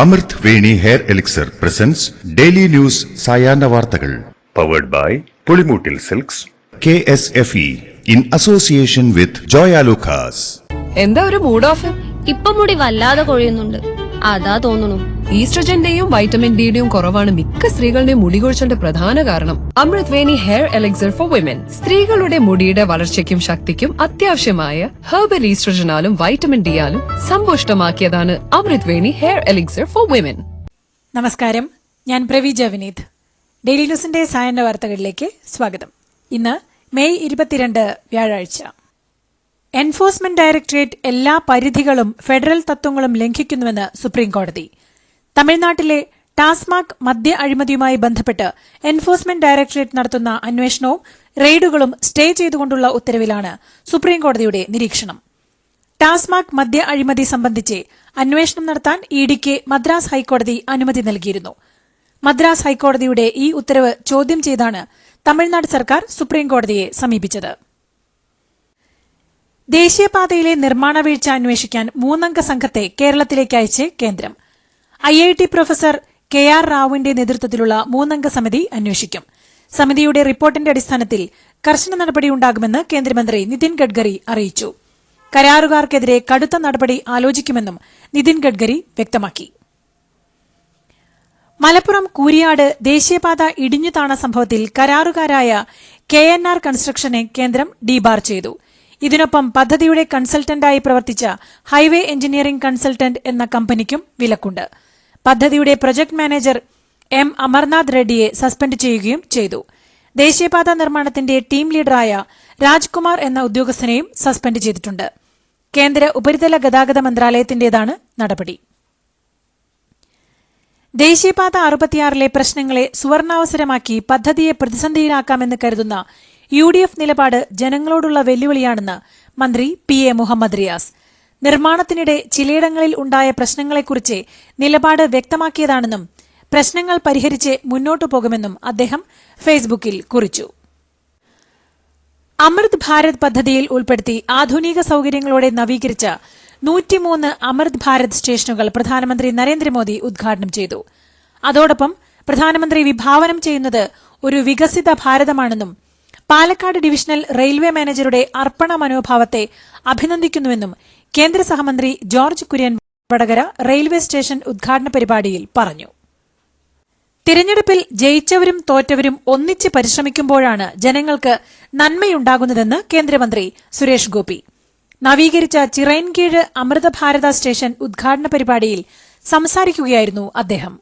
Amrut Veni hair elixir presents daily news സായാഹ്ന വാർത്തകൾ. Powered by Pulimoottil silks K S F E in association with Joyalukkas എന്താ ഒരു mood off? ഇപ്പം മുടി വല്ലാതെ കൊഴിയുന്നുണ്ട്. അതാ തോന്നുന്നു. ഈസ്ട്രജന്റെയും വൈറ്റമിൻ ഡിയുടെയും കുറവാണ് മിക്ക സ്ത്രീകളുടെയും മുടി കൊഴിച്ചിലിന്റെ പ്രധാന കാരണം. Amrut Veni hair elixir for women. സ്ത്രീകളുടെ മുടിയുടെ വളർച്ചയ്ക്കും ശക്തിക്കും അത്യാവശ്യമായ ഹെർബൽ ഈസ്ട്രജനാലും വൈറ്റമിൻ ഡിയാലും സമ്പുഷ്ടമാക്കിയതാണ് അമൃത് Veni hair elixir for women. നമസ്കാരം. ഞാൻ പ്രവീജ വിനീത് ഡെയിലി ന്യൂസിന്റെ സായന്ന വാർത്തകളിലേക്ക് സ്വാഗതം. ഇന്ന് മെയ് ഇരുപത്തിരണ്ട് വ്യാഴാഴ്ച. എൻഫോഴ്സ്മെന്റ് ഡയറക്ടറേറ്റ് എല്ലാ പരിധികളും ഫെഡറൽ തത്വങ്ങളും ലംഘിക്കുന്നുവെന്ന് സുപ്രീംകോടതി. തമിഴ്നാട്ടിലെ ടാസ്മാക് മദ്യ അഴിമതിയുമായി ബന്ധപ്പെട്ട് എൻഫോഴ്സ്മെന്റ് ഡയറക്ടറേറ്റ് നടത്തുന്ന അന്വേഷണവും റെയ്ഡുകളും സ്റ്റേ ചെയ്തുകൊണ്ടുള്ള ഉത്തരവിലാണ് സുപ്രീംകോടതിയുടെ നിരീക്ഷണം. ടാസ്മാക് മദ്യ അഴിമതി സംബന്ധിച്ച് അന്വേഷണം നടത്താൻ ഇഡിക്ക് മദ്രാസ് ഹൈക്കോടതി അനുമതി നൽകിയിരുന്നു. മദ്രാസ് ഹൈക്കോടതിയുടെ ഈ ഉത്തരവ് ചോദ്യം ചെയ്താണ് തമിഴ്നാട് സർക്കാർ സുപ്രീംകോടതിയെ സമീപിച്ചത്. ദേശീയപാതയിലെ നിർമ്മാണ വീഴ്ച അന്വേഷിക്കാൻ മൂന്നംഗ സംഘത്തെ കേരളത്തിലേക്ക് അയച്ച് കേന്ദ്രം. I I T professor K R റാവുവിന്റെ നേതൃത്വത്തിലുള്ള മൂന്നംഗ സമിതി അന്വേഷിക്കും. സമിതിയുടെ റിപ്പോർട്ടിന്റെ അടിസ്ഥാനത്തിൽ കർശന നടപടിയുണ്ടാകുമെന്ന് കേന്ദ്രമന്ത്രി നിതിൻ ഗഡ്കരി അറിയിച്ചു. കരാറുകാർക്കെതിരെ കടുത്ത നടപടി ആലോചിക്കുമെന്നും നിതിൻ ഗഡ്കരി വ്യക്തമാക്കി. മലപ്പുറം കൂരിയാട് ദേശീയപാത ഇടിഞ്ഞു താണ സംഭവത്തിൽ കരാറുകാരായ കെ എൻ ആർ കൺസ്ട്രക്ഷനെ കേന്ദ്രം ഡീബാർ ചെയ്തു. ഇതിനൊപ്പം പദ്ധതിയുടെ കൺസൾട്ടന്റായി പ്രവർത്തിച്ച ഹൈവേ എഞ്ചിനീയറിംഗ് കൺസൾട്ടന്റ് എന്ന കമ്പനിക്കും വിലക്കുണ്ട്. പദ്ധതിയുടെ പ്രൊജക്ട് മാനേജർ എം അമർനാഥ് റെഡ്ഡിയെ സസ്പെൻഡ് ചെയ്യുകയും ചെയ്തു. ദേശീയപാത നിർമ്മാണത്തിന്റെ ടീം ലീഡറായ രാജ്കുമാർ എന്ന ഉദ്യോഗസ്ഥനെയും സസ്പെൻഡ് ചെയ്തിട്ടുണ്ട്. കേന്ദ്ര ഉപരിതല ഗതാഗത മന്ത്രാലയത്തിന്റേതാണ് നടപടി. ദേശീയപാത അറുപത്തിയാറിലെ പ്രശ്നങ്ങളെ സുവർണാവസരമാക്കി പദ്ധതിയെ പ്രതിസന്ധിയിലാക്കാമെന്ന് കരുതുന്ന യു ഡി എഫ് നിലപാട് ജനങ്ങളോടുള്ള വെല്ലുവിളിയാണെന്ന് മന്ത്രി പി എ മുഹമ്മദ് റിയാസ്. നിർമ്മാണത്തിനിടെ ചിലയിടങ്ങളിൽ ഉണ്ടായ പ്രശ്നങ്ങളെക്കുറിച്ച് നിലപാട് വ്യക്തമാക്കിയതാണെന്നും പ്രശ്നങ്ങൾ പരിഹരിച്ച് മുന്നോട്ടു പോകുമെന്നും അദ്ദേഹം ഫേസ്ബുക്കിൽ കുറിച്ചു. അമൃത് ഭാരത് പദ്ധതിയിൽ ഉൾപ്പെടുത്തി ആധുനിക സൌകര്യങ്ങളോടെ നവീകരിച്ച നൂറ്റിമൂന്ന് അമൃത് ഭാരത് സ്റ്റേഷനുകൾ പ്രധാനമന്ത്രി നരേന്ദ്രമോദി ഉദ്ഘാടനം ചെയ്തു. അതോടൊപ്പം പ്രധാനമന്ത്രി വിഭാവനം ചെയ്യുന്നത് ഒരു വികസിത ഭാരതമാണെന്നും പാലക്കാട് ഡിവിഷണൽ റെയിൽവേ മാനേജറുടെ അർപ്പണ മനോഭാവത്തെ അഭിനന്ദിക്കുന്നുവെന്നും കേന്ദ്ര സഹമന്ത്രി George Kurian Vadakara railway station ഉദ്ഘാടന പരിപാടിയിൽ പറഞ്ഞു. തിരഞ്ഞെടുപ്പിൽ ജയിച്ചവരും തോറ്റവരും ഒന്നിച്ച് പരിശ്രമിക്കുമ്പോഴാണ് ജനങ്ങൾക്ക് നന്മയുണ്ടാകുന്നതെന്ന് കേന്ദ്രമന്ത്രി സുരേഷ് ഗോപി. നവീകരിച്ച ചിറയൻകീഴ് അമൃതഭാരത സ്റ്റേഷൻ ഉദ്ഘാടന പരിപാടിയിൽ സംസാരിക്കുകയായിരുന്നു അദ്ദേഹം.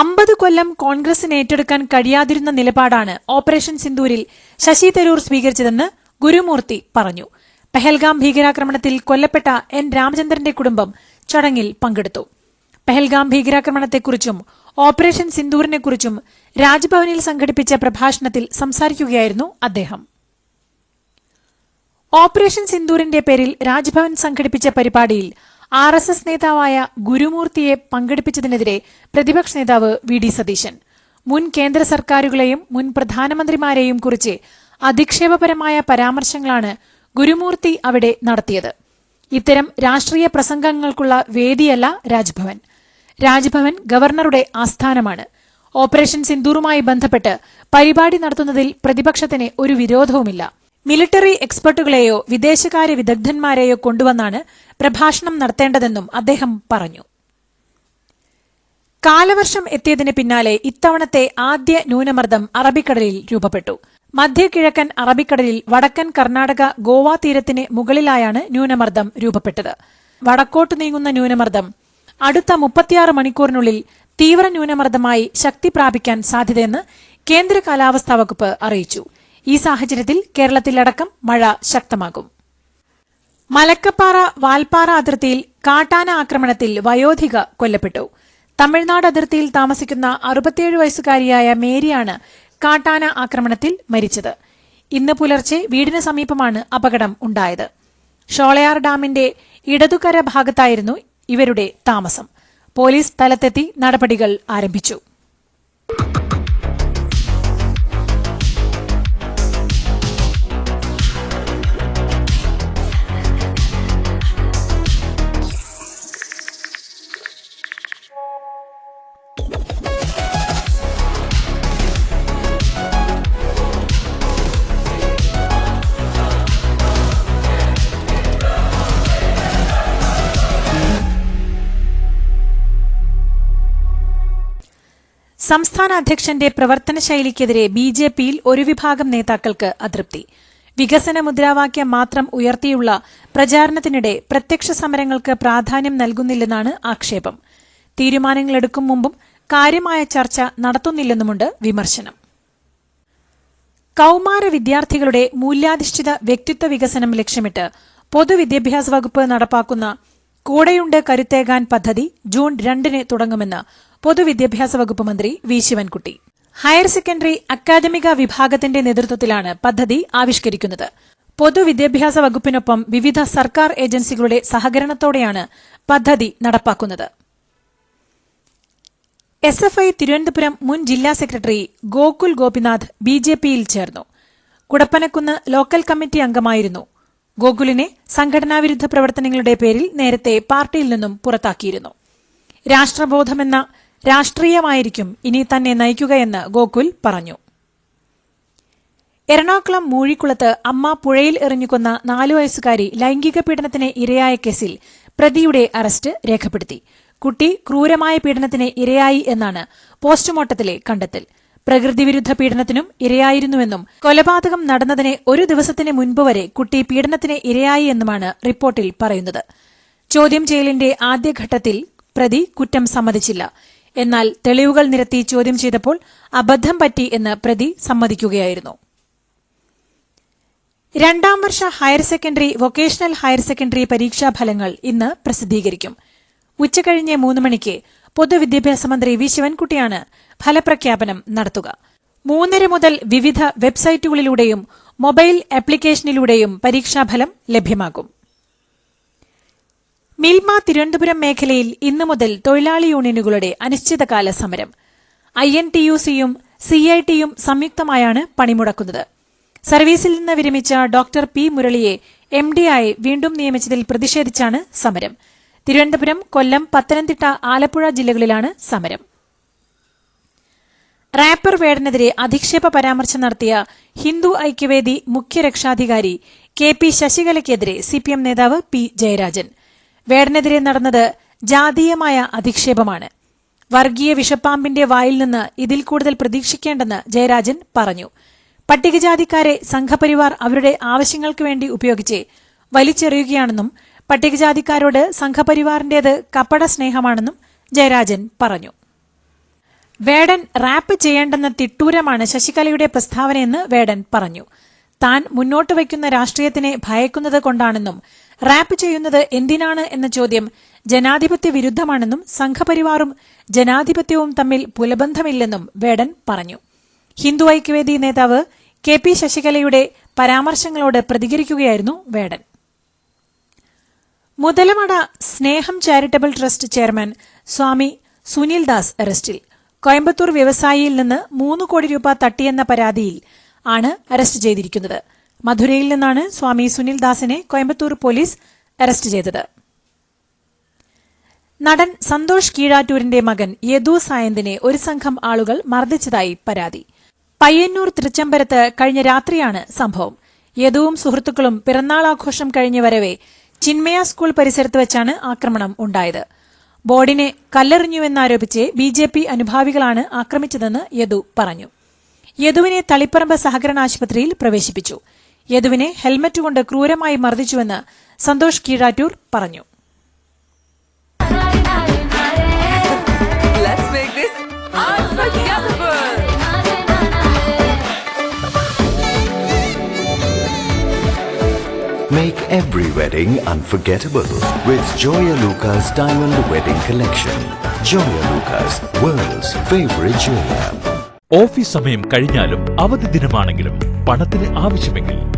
അമ്പത് കൊല്ലം കോൺഗ്രസിന് ഏറ്റെടുക്കാൻ കഴിയാതിരുന്ന നിലപാടാണ് ഓപ്പറേഷൻ സിന്ദൂരിൽ ശശി തരൂർ സ്വീകരിച്ചതെന്ന് ഗുരുമൂർത്തി പറഞ്ഞു. പെഹൽഗാം ഭീകരാക്രമണത്തിൽ കൊല്ലപ്പെട്ട എൻ രാമചന്ദ്രന്റെ കുടുംബം ചടങ്ങിൽ പങ്കെടുത്തു. പെഹൽഗാം ഭീകരാക്രമണത്തെക്കുറിച്ചും ഓപ്പറേഷൻ സിന്ദൂറിനെക്കുറിച്ചും രാജ്ഭവനിൽ സംഘടിപ്പിച്ച പ്രഭാഷണത്തിൽ സംസാരിക്കുകയായിരുന്നു അദ്ദേഹം. ഓപ്പറേഷൻ സിന്ദൂറിന്റെ പേരിൽ രാജ്ഭവൻ സംഘടിപ്പിച്ച പരിപാടിയിൽ ആർ എസ് എസ് നേതാവായ ഗുരുമൂർത്തിയെ പങ്കെടുപ്പിച്ചതിനെതിരെ പ്രതിപക്ഷ നേതാവ് വി ഡി സതീശൻ. മുൻ കേന്ദ്ര സർക്കാരുകളെയും മുൻ പ്രധാനമന്ത്രിമാരെയും കുറിച്ച് അധിക്ഷേപപരമായ പരാമർശങ്ങളാണ് ഗുരുമൂർത്തി അവിടെ നടത്തിയത്. ഇത്തരം രാഷ്ട്രീയ പ്രസംഗങ്ങൾക്കുള്ള വേദിയല്ല രാജ്ഭവൻ. രാജ്ഭവൻ ഗവർണറുടെ ആസ്ഥാനമാണ്. ഓപ്പറേഷൻ സിന്ദൂറുമായി ബന്ധപ്പെട്ട് പരിപാടി നടത്തുന്നതിൽ പ്രതിപക്ഷത്തിന് ഒരു വിരോധവുമില്ല. മിലിറ്ററി എക്സ്പെർട്ടുകളെയോ വിദേശകാര്യ വിദഗ്ധന്മാരെയോ കൊണ്ടുവന്നാണ് പ്രഭാഷണം നടത്തേണ്ടതെന്നും അദ്ദേഹം പറഞ്ഞു. കാലവർഷം എത്തിയതിന് പിന്നാലെ ഇത്തവണത്തെ ആദ്യ ന്യൂനമർദ്ദം അറബിക്കടലിൽ രൂപപ്പെട്ടു. മധ്യകിഴക്കൻ അറബിക്കടലിൽ വടക്കൻ കർണാടക ഗോവ തീരത്തിന് മുകളിലായാണ് ന്യൂനമർദ്ദം രൂപപ്പെട്ടത്. വടക്കോട്ട് നീങ്ങുന്ന ന്യൂനമർദ്ദം അടുത്ത മുപ്പത്തിയാറ് മണിക്കൂറിനുള്ളിൽ തീവ്ര ന്യൂനമർദ്ദമായി ശക്തി പ്രാപിക്കാൻ സാധ്യതയെന്ന് കേന്ദ്ര കാലാവസ്ഥാ വകുപ്പ് അറിയിച്ചു. ഈ സാഹചര്യത്തിൽ കേരളത്തിലടക്കം മഴ ശക്തമാകും. മലക്കപ്പാറ വാൽപ്പാറ അതിർത്തിയിൽ കാട്ടാന ആക്രമണത്തിൽ വയോധിക കൊല്ലപ്പെട്ടു. തമിഴ്നാട് അതിർത്തിയിൽ താമസിക്കുന്ന അറുപത്തിയേഴ് വയസ്സുകാരിയായ മേരിയാണ് കാട്ടാന ആക്രമണത്തിൽ മരിച്ചത്. ഇന്ന് പുലർച്ചെ വീടിന് സമീപമാണ് അപകടം ഉണ്ടായത്. ഷോളയാർ ഡാമിന്റെ ഇടതുകര ഭാഗത്തായിരുന്നു ഇവരുടെ താമസം. പോലീസ് സ്ഥലത്തെത്തി നടപടികൾ ആരംഭിച്ചു. സംസ്ഥാന അധ്യക്ഷന്റെ പ്രവർത്തന ശൈലിക്കെതിരെ ബി ജെ പിയിൽ ഒരു വിഭാഗം നേതാക്കൾക്ക് അതൃപ്തി. വികസന മുദ്രാവാക്യം മാത്രം ഉയർത്തിയുള്ള പ്രചാരണത്തിനിടെ പ്രത്യക്ഷ സമരങ്ങൾക്ക് പ്രാധാന്യം നൽകുന്നില്ലെന്നാണ് ആക്ഷേപം. തീരുമാനങ്ങളെടുക്കും മുമ്പും കാര്യമായ ചർച്ച നടത്തുന്നില്ലെന്നുമുണ്ട് വിമർശനം. കൌമാര വിദ്യാർത്ഥികളുടെ മൂല്യാധിഷ്ഠിത വ്യക്തിത്വ വികസനം ലക്ഷ്യമിട്ട് പൊതുവിദ്യാഭ്യാസ വകുപ്പ് നടപ്പാക്കുന്ന കൂടെയുണ്ട് കരുത്തേകാൻ പദ്ധതി ജൂൺ രണ്ടിന് തുടങ്ങുമെന്ന് പൊതുവിദ്യാഭ്യാസ വകുപ്പ് മന്ത്രി വി ശിവൻകുട്ടി. ഹയർ സെക്കൻഡറി അക്കാദമിക വിഭാഗത്തിന്റെ നേതൃത്വത്തിലാണ് പദ്ധതി ആവിഷ്കരിക്കുന്നത്. പൊതുവിദ്യാഭ്യാസ വകുപ്പിനൊപ്പം വിവിധ സർക്കാർ ഏജൻസികളുടെ സഹകരണത്തോടെയാണ് പദ്ധതി നടപ്പാക്കുന്നത്. എസ് എഫ് ഐ തിരുവനന്തപുരം മുൻ ജില്ലാ secretary Gokul Gopinath B J പിയിൽ ചേർന്നു. കുടപ്പനക്കുന്ന് ലോക്കൽ കമ്മിറ്റി അംഗമായിരുന്നു. ഗോകുലിനെ സംഘടനാവിരുദ്ധ പ്രവർത്തനങ്ങളുടെ പേരിൽ നേരത്തെ പാർട്ടിയിൽ നിന്നും പുറത്താക്കിയിരുന്നു. രാഷ്ട്രബോധമെന്ന രാഷ്ട്രീയമായിരിക്കും ഇനി തന്നെ നയിക്കുകയെന്ന് ഗോകുൽ പറഞ്ഞു. എറണാകുളം മൂഴിക്കുളത്ത് അമ്മ പുഴയിൽ എറിഞ്ഞുകൊന്ന നാലു വയസ്സുകാരി ലൈംഗിക പീഡനത്തിന് ഇരയായ കേസിൽ പ്രതിയുടെ അറസ്റ്റ് രേഖപ്പെടുത്തി. കുട്ടി ക്രൂരമായ പീഡനത്തിന് ഇരയായി എന്നാണ് പോസ്റ്റ്മോർട്ടത്തിലെ കണ്ടെത്തൽ. പ്രകൃതിവിരുദ്ധ പീഡനത്തിനും ഇരയായിരുന്നുവെന്നും കൊലപാതകം നടന്നതിന് ഒരു ദിവസത്തിന് മുൻപ് വരെ കുട്ടി പീഡനത്തിന് ഇരയായി എന്നുമാണ് റിപ്പോർട്ടിൽ പറയുന്നത്. ചോദ്യം ചെയ്യലിന്റെ ആദ്യഘട്ടത്തിൽ പ്രതി കുറ്റം സമ്മതിച്ചില്ല. എന്നാൽ തെളിവുകൾ നിരത്തി ചോദ്യം ചെയ്തപ്പോൾ അബദ്ധം പറ്റി എന്ന് പ്രതി സമ്മതിക്കുകയായിരുന്നു. രണ്ടാം വർഷ higher secondary vocational higher secondary പരീക്ഷാ ഫലങ്ങൾ ഇന്ന് പ്രസിദ്ധീകരിക്കും. ഉച്ചകഴിഞ്ഞ് മൂന്ന് മണിക്ക് പൊതുവിദ്യാഭ്യാസ മന്ത്രി വി. ശിവൻകുട്ടിയാണ് ഫലപ്രഖ്യാപനം നടത്തുക. മൂന്നര മുതൽ വിവിധ വെബ്സൈറ്റുകളിലൂടെയും മൊബൈൽ ആപ്ലിക്കേഷനിലൂടെയും പരീക്ഷാഫലം ലഭ്യമാകും. മിൽമ തിരുവനന്തപുരം മേഖലയിൽ ഇന്നു മുതൽ തൊഴിലാളി യൂണിയനുകളുടെ അനിശ്ചിതകാല സമരം. ഐ എൻ ടി യു സിയും സി ഐ ടിയും സംയുക്തമായാണ് പണിമുടക്കുന്നത്. സർവീസിൽ നിന്ന് വിരമിച്ച doctor P Murali M D ആയി വീണ്ടും നിയമിച്ചതിൽ പ്രതിഷേധിച്ചാണ് സമരം. തിരുവനന്തപുരം കൊല്ലം പത്തനംതിട്ട ആലപ്പുഴ ജില്ലകളിലാണ് സമരം. റാപ്പർ വേടനെതിരെ അധിക്ഷേപ പരാമർശം നടത്തിയ ഹിന്ദു ഐക്യവേദി മുഖ്യ രക്ഷാധികാരി കെ പി ശശികലയ്ക്കെതിരെ സിപിഎം നേതാവ് പി ജയരാജൻ. വേടനെതിരെ നടന്നത് ജാതീയമായ അധിക്ഷേപമാണ്. വർഗീയ വിഷപ്പാമ്പിന്റെ വായിൽ നിന്ന് ഇതിൽ കൂടുതൽ പ്രതീക്ഷിക്കേണ്ടെന്ന് ജയരാജൻ പറഞ്ഞു. പട്ടികജാതിക്കാരെ സംഘപരിവാർ അവരുടെ ആവശ്യങ്ങൾക്ക് വേണ്ടി ഉപയോഗിച്ച് വലിച്ചെറിയുകയാണെന്നും പട്ടികജാതിക്കാരോട് സംഘപരിവാറിന്റേത് കപട സ്നേഹമാണെന്നും ജയരാജൻ പറഞ്ഞു. വേടൻ റാപ്പ് ചെയ്യേണ്ടെന്ന തിട്ടൂരമാണ് ശശികലയുടെ പ്രസ്താവനയെന്ന് വേടൻ പറഞ്ഞു. താൻ മുന്നോട്ട് വയ്ക്കുന്ന രാഷ്ട്രീയത്തിനെ ഭയക്കുന്നത് കൊണ്ടാണെന്നും റാപ്പ് ചെയ്യുന്നത് എന്തിനാണ് എന്ന ചോദ്യം ജനാധിപത്യ വിരുദ്ധമാണെന്നും സംഘപരിവാറും ജനാധിപത്യവും തമ്മിൽ പുലബന്ധമില്ലെന്നും വേടൻ പറഞ്ഞു. ഹിന്ദു ഐക്യവേദി നേതാവ് കെ പി ശശികലയുടെ പരാമർശങ്ങളോട് പ്രതികരിക്കുകയായിരുന്നു വേടൻ. മുതലമട സ്നേഹം charitable trust chairman Swami Sunil Das അറസ്റ്റിൽ. കോയമ്പത്തൂർ വ്യവസായിയിൽ നിന്ന് മൂന്ന് കോടി രൂപ തട്ടിയെന്ന പരാതിയിൽ ആണ് അറസ്റ്റ് ചെയ്തിരിക്കുന്നത്. മധുരയിൽ നിന്നാണ് സ്വാമി സുനിൽ ദാസിനെ കോയമ്പത്തൂർ പോലീസ് അറസ്റ്റ് ചെയ്തത്. നടൻ സന്തോഷ് കീഴാറ്റൂരിന്റെ മകൻ യദു സായന്തിനെ ഒരു സംഘം ആളുകൾ മർദ്ദിച്ചതായി പരാതി. പയ്യന്നൂർ തൃച്ചംബരത്ത് കഴിഞ്ഞ രാത്രിയാണ് സംഭവം. യദുവും സുഹൃത്തുക്കളും പിറന്നാൾ ആഘോഷം കഴിഞ്ഞവരവേ ചിന്മയ സ്കൂൾ പരിസരത്ത് വെച്ചാണ് ആക്രമണം ഉണ്ടായത്. ബോർഡിനെ കല്ലെറിഞ്ഞുവെന്നാരോപിച്ച് ബി ജെ പി അനുഭാവികളാണ് ആക്രമിച്ചതെന്ന് യദു പറഞ്ഞു. യദുവിനെ തളിപ്പറമ്പ് സഹകരണ ആശുപത്രിയിൽ പ്രവേശിപ്പിച്ചു. യദുവിനെ ഹെൽമറ്റ് കൊണ്ട് ക്രൂരമായി മർദ്ദിച്ചുവെന്ന് സന്തോഷ് കീഴാറ്റൂർ പറഞ്ഞു make. Make every wedding unforgettable with Joya Lucas Diamond Wedding Collection. Joya Lucas, world's favorite jeweler. Office സമയം കഴിഞ്ഞാലും അവധി ദിനമാണെങ്കിലും പണത്തിന് ആവശ്യമെങ്കിൽ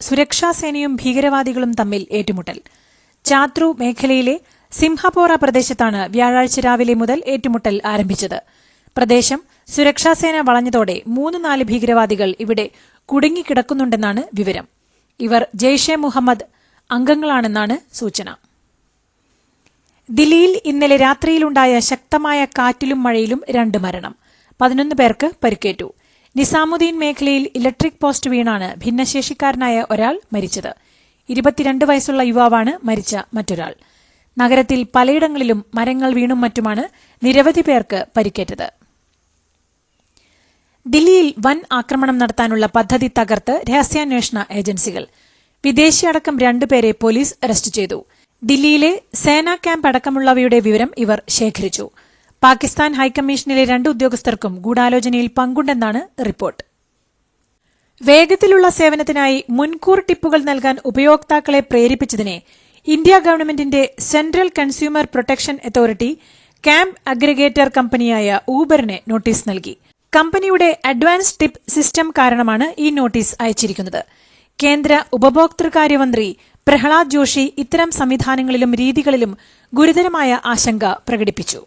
സുരക്ഷാസേനയും ഭീകരവാദികളും തമ്മിൽ ഏറ്റുമുട്ടൽ. ചാത്രു മേഖലയിലെ സിംഹപോറ പ്രദേശത്താണ് വ്യാഴാഴ്ച രാവിലെ മുതൽ ഏറ്റുമുട്ടൽ ആരംഭിച്ചത്. പ്രദേശം സുരക്ഷാസേന വളഞ്ഞതോടെ മൂന്ന് നാല് ഭീകരവാദികൾ ഇവിടെ കുടുങ്ങിക്കിടക്കുന്നുണ്ടെന്നാണ് വിവരം. ഇവർ ജെയ്ഷെ മുഹമ്മദ് അംഗങ്ങളാണെന്നാണ് സൂചന. ദില്ലിയിൽ ഇന്നലെ രാത്രിയിലുണ്ടായ ശക്തമായ കാറ്റിലും മഴയിലും രണ്ട് മരണം. പതിനൊന്ന് പേർക്ക് പരിക്കേറ്റു. നിസാമുദ്ദീൻ മേഖലയിൽ ഇലക്ട്രിക് പോസ്റ്റ് വീണാണ് ഭിന്നശേഷിക്കാരനായ ഒരാൾ മരിച്ചത്. ഇരുപത്തിരണ്ട് വയസ്സുള്ള യുവാവാണ് മരിച്ച മറ്റൊരാൾ. നഗരത്തിൽ പലയിടങ്ങളിലും മരങ്ങൾ വീണും മറ്റുമാണ് നിരവധി പേർക്ക് പരിക്കേറ്റത്. ദില്ലിയിൽ വൻ ആക്രമണം നടത്താനുള്ള പദ്ധതി തകർത്ത് രഹസ്യാന്വേഷണ ഏജൻസികൾ. വിദേശിയടക്കം രണ്ടുപേരെ പോലീസ് അറസ്റ്റ് ചെയ്തു. ദില്ലിയിലെ സേനാ ക്യാമ്പ് അടക്കമുള്ളവയുടെ വിവരം ഇവർ ശേഖരിച്ചു. പാകിസ്ഥാൻ ഹൈക്കമ്മീഷനിലെ രണ്ട് ഉദ്യോഗസ്ഥർക്കും ഗൂഢാലോചനയിൽ പങ്കുണ്ടെന്നാണ് റിപ്പോർട്ട്. വേഗത്തിലുള്ള സേവനത്തിനായി മുൻകൂർ ടിപ്പുകൾ നൽകാൻ ഉപയോക്താക്കളെ പ്രേരിപ്പിച്ചതിനെ ഇന്ത്യ ഗവൺമെന്റിന്റെ central consumer protection authority cab aggregator കമ്പനിയായ ഊബറിന് നോട്ടീസ് നൽകി. കമ്പനിയുടെ അഡ്വാൻസ് ടിപ്പ് സിസ്റ്റം കാരണമാണ് ഈ നോട്ടീസ് അയച്ചിരിക്കുന്നത്. കേന്ദ്ര ഉപഭോക്തൃകാര്യമന്ത്രി പ്രഹ്ലാദ് ജോഷി ഇത്തരം സംവിധാനങ്ങളിലും രീതികളിലും ഗുരുതരമായ ആശങ്ക പ്രകടിപ്പിച്ചു.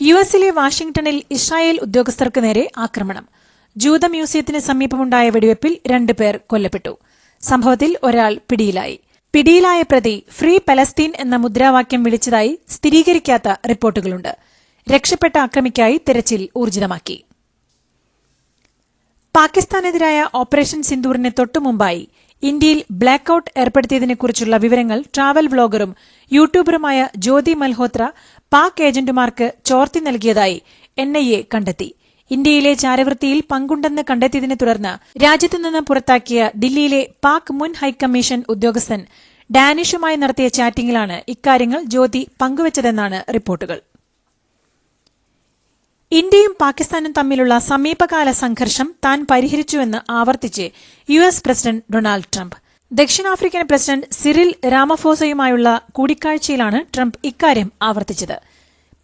യു എസിലെ വാഷിംഗ്ടണിൽ ഇസ്രായേൽ ഉദ്യോഗസ്ഥർക്ക് നേരെ ആക്രമണം. ജൂത മ്യൂസിയത്തിന് സമീപമുണ്ടായ വെടിവെപ്പിൽ രണ്ടുപേർ കൊല്ലപ്പെട്ടു. സംഭവത്തിൽ ഒരാൾ പിടിയിലായി. പിടിയിലായ പ്രതി ഫ്രീ പലസ്തീൻ എന്ന മുദ്രാവാക്യം വിളിച്ചതായി സ്ഥിരീകരിക്കാത്ത റിപ്പോർട്ടുകളുണ്ട്. രക്ഷപ്പെട്ട ആക്രമിക്കായി തെരച്ചിൽ ഊർജിതമാക്കി. പാകിസ്ഥാനെതിരായ ഓപ്പറേഷൻ സിന്ദൂറിന് തൊട്ടുമുമ്പായി ഇന്ത്യയിൽ ബ്ലാക്ക് ഔട്ട് ഏർപ്പെടുത്തിയതിനെക്കുറിച്ചുള്ള വിവരങ്ങൾ ട്രാവൽ വ്ളോഗറും യൂട്യൂബറുമായ ജ്യോതി മൽഹോത്ര പാക് ഏജന്റുമാർക്ക് ചോർത്തി നൽകിയതായി എൻഐഎ കണ്ടെത്തി. ഇന്ത്യയിലെ ചാരവൃത്തിയിൽ പങ്കുണ്ടെന്ന് കണ്ടെത്തിയതിനെ തുടർന്ന് രാജ്യത്തുനിന്ന് പുറത്താക്കിയ ദില്ലിയിലെ പാക് മുൻ ഹൈക്കമ്മീഷൻ ഉദ്യോഗസ്ഥൻ ഡാനിഷുമായി നടത്തിയ ചാറ്റിംഗിലാണ് ഇക്കാര്യങ്ങൾ ജ്യോതി പങ്കുവച്ചതെന്നാണ് റിപ്പോർട്ടുകൾ. ഇന്ത്യയും പാകിസ്ഥാനും തമ്മിലുള്ള സമീപകാല സംഘർഷം താൻ പരിഹരിച്ചുവെന്ന് ആവർത്തിച്ച് U S president Donald Trump. ദക്ഷിണാഫ്രിക്കൻ പ്രസിഡന്റ് സിറിൽ രാമഫോസയുമായുള്ള കൂടിക്കാഴ്ചയിലാണ് ട്രംപ് ഇക്കാര്യം ആവർത്തിച്ചത്.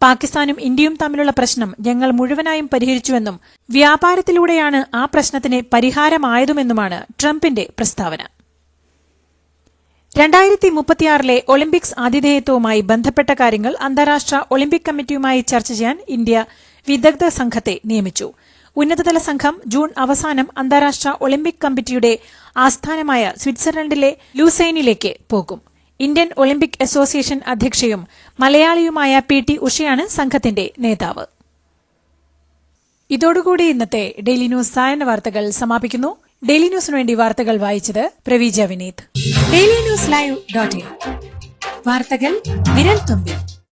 പാകിസ്ഥാനും ഇന്ത്യയും തമ്മിലുള്ള പ്രശ്നം ഞങ്ങൾ മുഴുവനായും പരിഹരിച്ചുവെന്നും വ്യാപാരത്തിലൂടെയാണ് ആ പ്രശ്നത്തിന് പരിഹാരമായതുമെന്നുമാണ് ട്രംപിന്റെ പ്രസ്താവന. രണ്ടായിരത്തി മുപ്പത്തിയാറിലെ ഒളിമ്പിക്സ് ആതിഥേയത്വവുമായി ബന്ധപ്പെട്ട കാര്യങ്ങൾ അന്താരാഷ്ട്ര ഒളിമ്പിക് കമ്മിറ്റിയുമായി ചർച്ച ചെയ്യാൻ ഇന്ത്യ വിദഗ്ധ സംഘത്തെ നിയമിച്ചു. ഉന്നതതല സംഘം ജൂൺ അവസാനം അന്താരാഷ്ട്ര ഒളിമ്പിക് കമ്മിറ്റിയുടെ ആസ്ഥാനമായ സ്വിറ്റ്സർലൻഡിലെ ലൂസൈനിലേക്ക് പോകും. ഇന്ത്യൻ ഒളിമ്പിക് അസോസിയേഷൻ അധ്യക്ഷയും മലയാളിയുമായ പി ടി ഉഷയാണ് സംഘത്തിന്റെ നേതാവ്. ഇതോടുകൂടി ഇന്നത്തെ ഡെയിലി ന്യൂസ് സായന വാർത്തകൾ സമാപിക്കുന്നു. ഡെയിലി ന്യൂസിനു വേണ്ടി വാർത്തകൾ വായിച്ചത് Praveeja Vineeth daily news live dot in. വാർത്തകൾ വിരൽ തുമ്പിൽ.